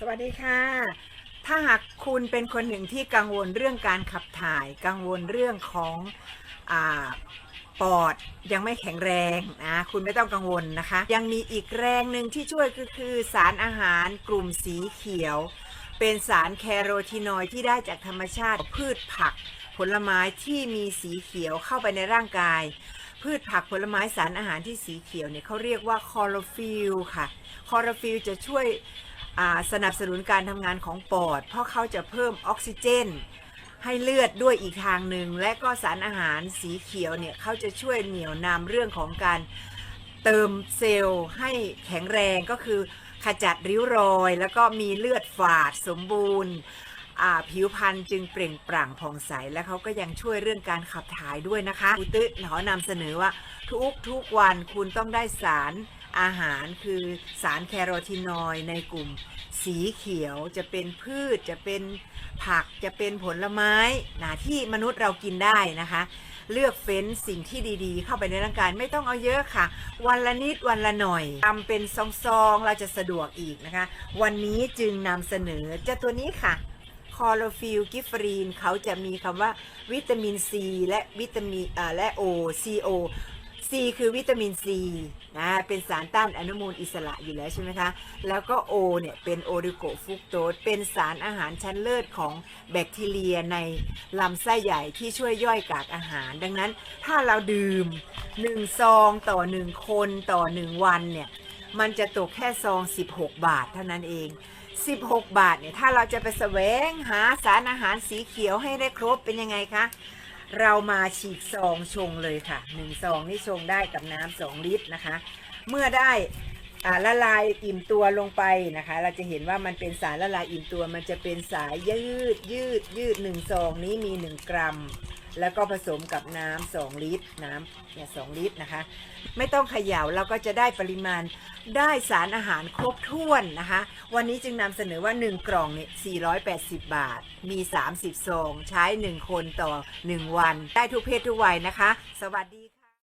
สวัสดีค่ะ ถ้าหากคุณเป็นคนหนึ่งที่กังวลเรื่องการขับถ่าย กังวลเรื่องของอปอดยังไม่แข็งแรงนะคุณไม่ต้องกังวลนะคะ ยังมีอีกแรงหนึ่งที่ช่วยก็คือสารอาหารกลุ่มสีเขียว เป็นสารแคโรทีนอยด์ที่ได้จากธรรมชาติพืชผักผลไม้ที่มีสีเขียวเข้าไปในร่างกาย พืชผักผลไม้สารอาหารที่สีเขียวเนี่ยเขาเรียกว่าคอโรฟิลค่ะคอโรฟิลจะช่วย สนับสนุนการทำงานของปอด เพราะเขาจะเพิ่มออกซิเจน ให้เลือดด้วยอีกทางหนึ่ง และก็สารอาหารสีเขียวเนี่ยเขาจะช่วยเหนี่ยวนำเรื่องของการเติมเซลล์ให้แข็งแรงก็คือขจัดริ้วรอย แล้วก็มีเลือดฝาดสมบูรณ์ผิวพรรณจึงเปล่งปลั่งผ่องใส และเขาก็ยังช่วยเรื่องการขับถ่ายด้วยนะคะอุตึขอนำเสนอว่าทุกทุกวันคุณต้องได้สาร อาหารคือสารแคโรทีนอยด์ในกลุ่ม สีเขียวจะเป็นพืชจะเป็นผักจะเป็นผลไม้นะที่มนุษย์เรากินได้นะคะ เลือกเฟ้นสิ่งที่ดีๆ เข้าไปในร่างกายไม่ต้องเอาเยอะค่ะ วันละนิดวันละหน่อยทำเป็นซองๆเราจะสะดวกอีกนะคะ วันนี้จึงนำเสนอเจ้าตัวนี้ค่ะคอโลฟิลกิฟรีนเขาจะมีคำว่าวิตามินซีและวิตามินอ่าและโอซีโอ ซีคือวิตามินซีนะเป็นสารต้านอนุมูลอิสระอยู่แล้วใช่ไหมคะ แล้วก็โอเนี่ยเป็นโอริโกฟุกโตสเป็นสารอาหารชั้นเลิศของแบคทีเรียในลำไส้ใหญ่ที่ช่วยย่อยกากอาหาร ดังนั้นถ้าเราดื่ม 1 ซองต่อ 1 คนต่อ 1 วันเนี่ยมันจะตกแค่ซอง 16 บาทเท่านั้นเอง 16 บาทเนี่ยถ้าเราจะไปแสวงหาสารอาหารสีเขียวให้ได้ครบเป็นยังไงคะ เรามาฉีกซองชงเลยค่ะ1ซองนี่ชงได้กับน้ำสองลิตรนะคะ เมื่อได้ ละลายอิ่มตัวลงไปนะคะ เราจะเห็นว่ามันเป็นสารละลายอิ่มตัว มันจะเป็นสายยืดยืดยืดหนึ่งซองนี้มี 1 กรัม แล้วก็ผสมกับน้ำ2ลิตร น้ำเนี่ยสลิตรนะคะ ไม่ต้องเขย่าเราก็จะได้ปริมาณได้สารอาหารครบถ้วนนะคะ วันนี้จึงนำเสนอว่า 1 กล่องเนี่ย480 บาท มี 30 ซอง ใช้ 1 คนต่อ 1 วัน ได้ทุกเพศทุกวัยนะคะ สวัสดีค่ะ